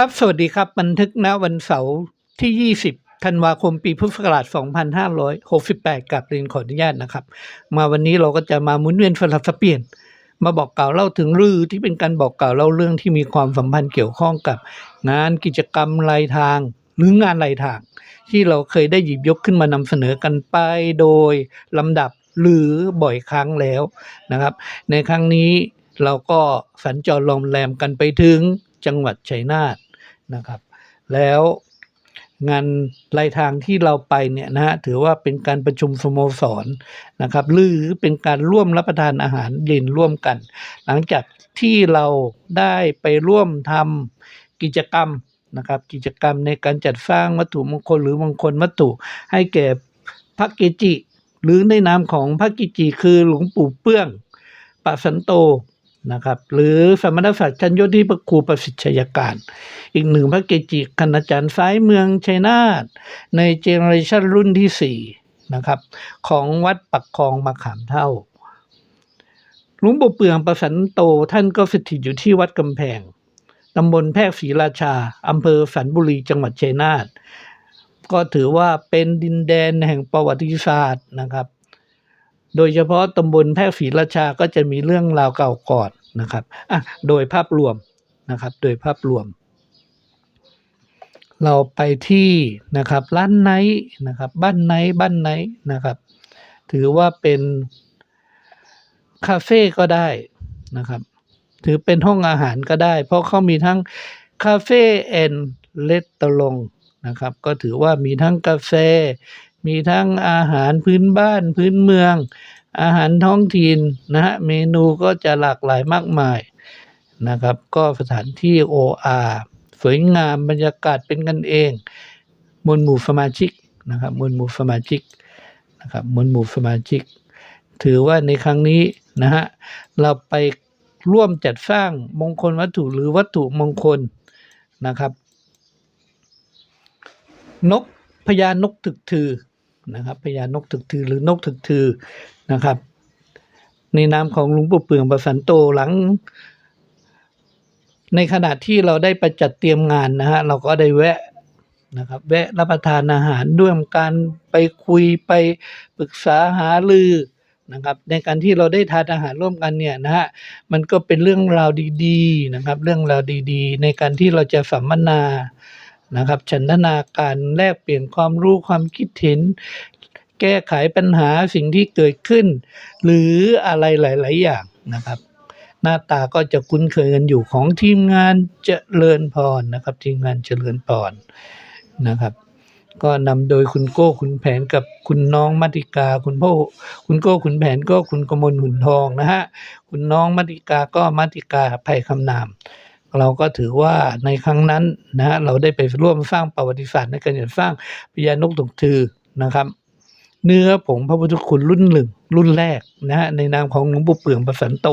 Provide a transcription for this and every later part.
ครับ สวัสดีครับ บันทึกณวันเสาร์ที่ 20 ธันวาคมปีพุทธศักราช 2568 กับเรียนขออนุญาตนะครับ มาวันนี้เราก็จะมาหมุนเวียนสลับสเปลี่ยน มาบอกกล่าวเล่าถึงลือ ที่เป็นการบอกกล่าวเล่าเรื่องที่มีความสัมพันธ์เกี่ยวข้องกับ งานกิจกรรมรายทาง หรืองานรายทาง ที่เราเคยได้หยิบยกขึ้นมานำเสนอกันไปโดยลำดับหรือบ่อยครั้งแล้วนะครับ ในครั้งนี้เราก็สัญจรลอมแรมกันไปถึงจังหวัดชัยนาท นะครับ แล้วงานรายทางที่เราไปเนี่ยนะฮะถือว่าเป็นการประชุมสโมสรนะครับ หรือเป็นการร่วมรับประทานอาหารเย็นร่วมกัน หลังจากที่เราได้ไปร่วมทำกิจกรรมนะครับ กิจกรรมในการจัดสร้างวัตถุมงคลหรือมงคลวัตถุให้แก่พระเกจิ หรือในนามของพระกิจิคือหลวงปู่เปื้องปะสันโต นะครับหรือสมณศักดิ์ชั้นยศที่พระครูประสิทธิ์ชัยการ อีกหนึ่งพระเกจิคณาจารย์ซ้ายเมืองชัยนาทในเจเนอเรชันรุ่นที่สี่นะครับ ของวัดปักคลองมาขามเท่าหลวงปู่เปืองประสันโตท่านก็สถิตอยู่ที่วัดกำแพงตำบลแพรกศรีราชาอำเภอสันบุรีจังหวัดชัยนาทก็ถือว่าเป็นดินแดนแห่งประวัติศาสตร์นะครับ โดยเฉพาะตำบลแพรกศรีราชาก็จะมีเรื่องราวเก่าก่อนนะครับอะโดยภาพรวมนะครับ โดยภาพรวม เราไปที่นะครับร้านไนท์นะครับ บ้านไนท์บ้านไนท์นะครับ ถือว่าเป็นคาเฟ่ก็ได้นะครับ ถือเป็นห้องอาหารก็ได้ เพราะเขามีทั้งคาเฟ่แอนเลตตลงนะครับ ก็ถือว่ามีทั้งกาแฟ มีทั้งอาหารพื้นบ้านพื้นเมือง อาหารท้องถิ่นนะฮะเมนูก็จะหลากหลายมากมายนะครับ ก็สถานที่ OR สวยงามบรรยากาศเป็นกันเองมวลหมู่สมาชิกนะครับมวลหมู่สมาชิกนะครับมวลหมู่สมาชิก ถือว่าในครั้งนี้นะฮะเราไปร่วมจัดสร้างมงคลวัตถุหรือวัตถุมงคลนะครับ นก พญานกถึกถือนะครับพญานกถึกถือหรือนกถึกถือนะครับ ในนามของหลวงปู่เปืองประสันโตหลัง ในขณะที่เราได้ไปจัดเตรียมงานนะฮะเราก็ได้แวะนะครับแวะรับประทานอาหารด้วยการไปคุยไปปรึกษาหารือนะครับในการที่เราได้ทานอาหารร่วมกันเนี่ยนะฮะมันก็เป็นเรื่องราวดีๆนะครับ เรื่องราวดีๆ ในการที่เราจะสัมมนา นะครับฉันทนาการแลกเปลี่ยนความรู้ความคิดเห็น แก้ไขปัญหาสิ่งที่เกิดขึ้น หรืออะไรหลาย ๆ อย่างนะครับ หน้าตาก็จะคุ้นเคยกันอยู่ของทีมงานเจริญพรนะครับ ทีมงานเจริญพรนะครับ ก็นำโดยคุณโก้คุณแผนกับคุณน้องมัติกา คุณพ่อคุณโก้คุณแผนก็คุณกมลหุ่นทองนะฮะคุณน้องมัติกาก็มัติกาภัยคำนาม เราก็ถือว่าในครั้งนั้นนะฮะเราได้ไปร่วมสร้างประวัติศาสตร์ในการจัดสร้างพญานกตกถือนะครับ เนื้อผงพระพุทธคุณรุ่นหนึ่งรุ่นแรกนะฮะในนามของหลวงปู่เปืองประสันโต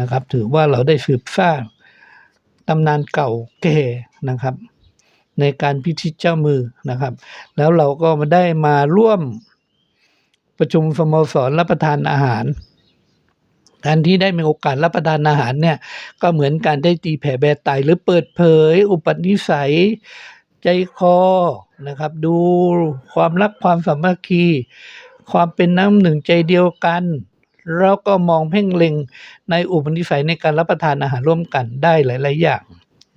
นะครับ ถือว่าเราได้สืบสร้างตำนานเก่าแก่นะครับ ในการพิชิตเจ้ามือนะครับ แล้วเราก็มาได้มาร่วมประชุมสโมสรรับประทานอาหาร การที่ได้มีโอกาสรับประทานอาหารเนี่ยก็เหมือนการได้ตีแผ่แบร์ไตหรือเปิดเผย อุปนิสัย ใจคอนะครับ ดูความรักความสามัคคี ความเป็นน้ำหนึ่งใจเดียวกันแล้วก็มองเพ่งเล็งในอุปนิสัยในการรับประทานอาหารร่วมกันได้หลาย ๆ อย่าง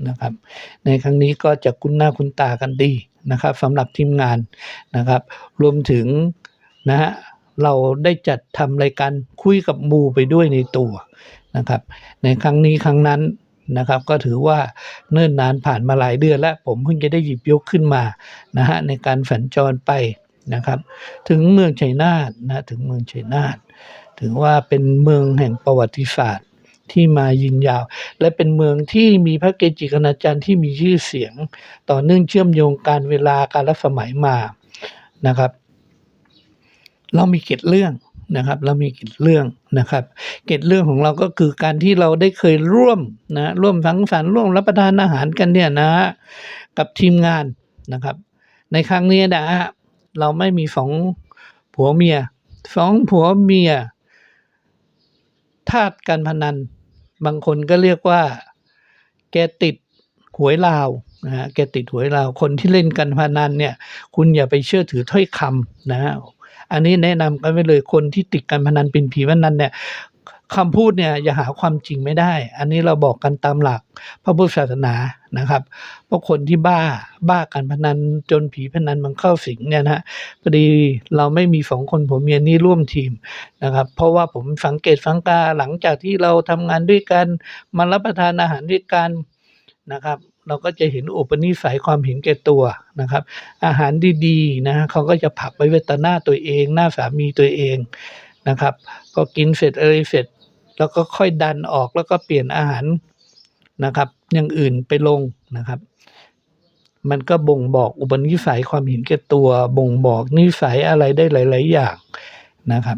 นะครับ ในครั้งนี้ก็จะคุ้นหน้าคุ้นตากันดีนะครับสำหรับทีมงานนะครับ รวมถึงนะฮะ เราได้จัดทำรายการคุยกับมูไปด้วยในตัวนะครับ ในครั้งนี้ครั้งนั้นนะครับ ก็ถือว่าเนิ่นนานผ่านมาหลายเดือนแล้ว ผมเพิ่งจะได้หยิบยกขึ้นมานะฮะในการสัญจรไปนะครับ ถึงเมืองชัยนาทนะถึงเมืองชัยนาทถือว่าเป็นเมืองแห่งประวัติศาสตร์ที่มายินยาว และเป็นเมืองที่มีพระเกจิคณาจารย์ที่มีชื่อเสียง ต่อเนื่องเชื่อมโยงการเวลาการละสมัยมานะครับ เรามีเกร็ดเรื่องนะครับเรามีเกร็ดเรื่องนะครับเกร็ดเรื่องของเราก็คือการที่เราได้เคยร่วมนะร่วมสังสรรค์ร่วมรับประทานอาหารกันเนี่ยนะ กับทีมงานนะครับ ในครั้งนี้นะฮะเราไม่มีสองผัวเมียสองผัวเมียทาสการพนัน บางคนก็เรียกว่า แกติดหวยลาวนะฮะแกติดหวยลาวคนที่เล่นการพนันเนี่ย คุณอย่าไปเชื่อถือถ้อยคำนะฮะ อันนี้แนะนำกันไว้เลยคนที่ติดการพนันเป็นผีพนันเนี่ยคำพูดเนี่ยอย่าหาความจริงไม่ได้ อันนี้เราบอกกันตามหลักพระพุทธศาสนานะครับ เพราะคนที่บ้าบ้าการพนันจนผีพนันมันเข้าสิงเนี่ยนะฮะพอดีเราไม่มีสองคนผมเมียนี่ร่วมทีมนะครับ เพราะว่าผมสังเกตสังกาหลังจากที่เราทำงานด้วยกันมารับประทานอาหารด้วยกันนะครับ เราก็จะเห็นอุปนิสัยความเห็นแก่ตัวนะครับ อาหารดีๆนะฮะเขาก็จะผักไปไว้ต่อหน้าตัวเองหน้าสามีตัวเองนะครับ ก็กินเสร็จอะไรเสร็จ แล้วก็ค่อยดันออกแล้วก็เปลี่ยนอาหารนะครับ อย่างอื่นไปลงนะครับ มันก็บ่งบอกอุปนิสัยความเห็นแก่ตัว บ่งบอกนิสัยอะไรได้หลาย ๆ อย่างนะครับ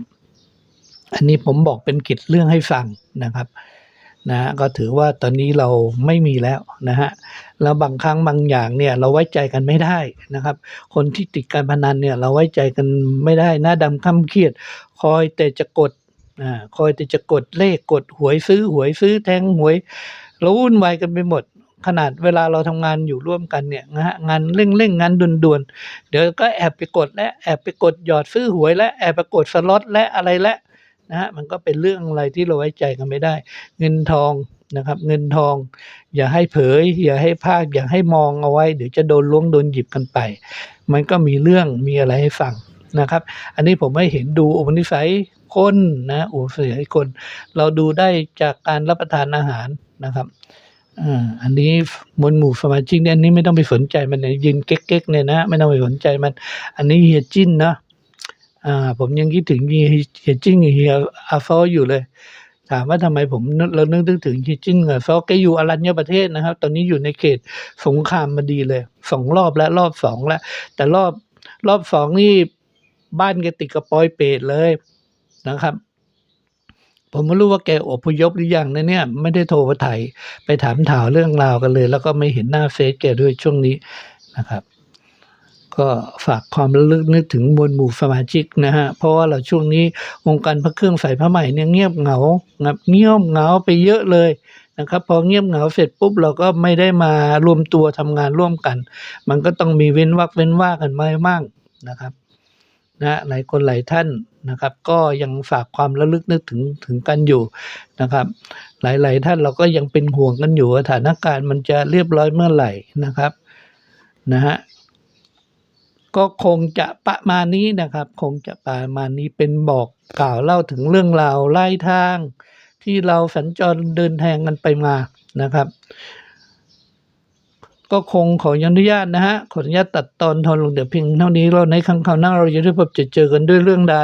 อันนี้ผมบอกเป็นกิจเรื่องให้ฟังนะครับ นะฮะก็ถือว่าตอนนี้เราไม่มีแล้วนะฮะแล้วบางครั้งบางอย่างเนี่ยเราไว้ใจกันไม่ได้นะครับ คนที่ติดการพนันเนี่ยเราไว้ใจกันไม่ได้หน้าดำค่ำเครียด คอยแต่จะกดอ่าคอยแต่จะกดเลขกดหวยซื้อหวยซื้อแทงหวยเราวุ่นวายกันไปหมดขนาดเวลาเราทำงานอยู่ร่วมกันเนี่ยนะฮะงานเร่งๆงานด่วนๆเดี๋ยวก็แอบไปกดและแอบไปกดหยอดซื้อหวยและแอบไปกดสล็อตและอะไรและ นะฮะมันก็เป็นเรื่องอะไรที่เราไว้ใจกันไม่ได้ เงินทองนะครับ เงินทอง อย่าให้เผย อย่าให้พากอย่าให้มองเอาไว้ เดี๋ยวจะโดนล้วงโดนหยิบกันไป มันก็มีเรื่องมีอะไรให้ฟังนะครับ อันนี้ผมไม่เห็นดูอุปนิสัยคนนะอุปนิสัยคน เราดูได้จากการรับประทานอาหารนะครับอ่าอันนี้มวลหมู่สมาชิกเนี่ยอันนี้ไม่ต้องไปสนใจมันเนี่ยยืนเก๊กๆเนี่ยนะ ไม่ต้องไปสนใจมัน อันนี้เฮียจิ้นเนาะ อ่าผมยังคิดถึงเฮียเฮจิ้นกับเฮียอาซออยู่เลย ถามว่าทำไมผมนึกเรานึกถึงเฮียจิ้นกับอาซอแกอยู่อรัญญประเทศนะครับ ตอนนี้อยู่ในเขตสงครามมาดีเลยสองรอบแล้วรอบสองแล้ว แต่รอบรอบสองนี่บ้านแกติดกับปอยเปรตเลยนะครับ ผมไม่รู้ว่าแกอพยพหรือยังนะเนี่ย ไม่ได้โทรมาถ่ายไปถามถามเรื่องราวกันเลย แล้วก็ไม่เห็นหน้าเฟซแกด้วยช่วงนี้นะครับ ก็ฝากความระลึกนึกถึงมวลหมู่สมาชิกนะฮะเพราะว่าเราช่วงนี้วงการพระเครื่องใส่ผ้าใหม่เนี่ยเงียบเหงางับเงียบเหงาไปเยอะเลยนะครับพอเงียบเหงาเสร็จปุ๊บเราก็ไม่ได้มารวมตัวทำงานร่วมกัน มันก็ต้องมีเว้นวักเว้นว่ากันมาบ้างนะครับนะหลายคนหลายท่านนะครับ ก็ยังฝากความระลึกนึกถึงถึงกันอยู่นะครับ หลายๆท่านเราก็ยังเป็นห่วงกันอยู่สถานการณ์มันจะเรียบร้อยเมื่อไหร่นะครับนะฮะ ก็คงจะประมาณนี้นะครับ คงจะประมาณนี้เป็นบอกกล่าวเล่าถึงเรื่องราวไล่ทาง ที่เราสัญจรเดินทางกันไปมานะครับ ก็คงขออนุญาตนะฮะขออนุญาตตัดตอนทอนลงเดี๋ยวเพียงเท่านี้เราในครั้งคราวหน้าเราจะได้พบเจอเจอกันด้วยเรื่องใด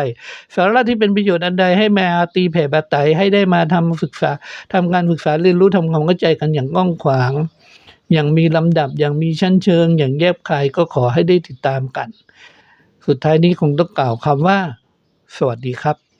สาระที่เป็นประโยชน์อันใดให้มาตีแผ่บาไตให้ได้มาทำศึกษาทำการศึกษาเรียนรู้ทำความเข้าใจกันอย่างกว้างขวาง อย่างมีลำดับอย่างมีชั้นเชิง อย่างแยบคายก็ขอให้ได้ติดตามกัน สุดท้ายนี้คงต้องกล่าวคำว่า สวัสดีครับ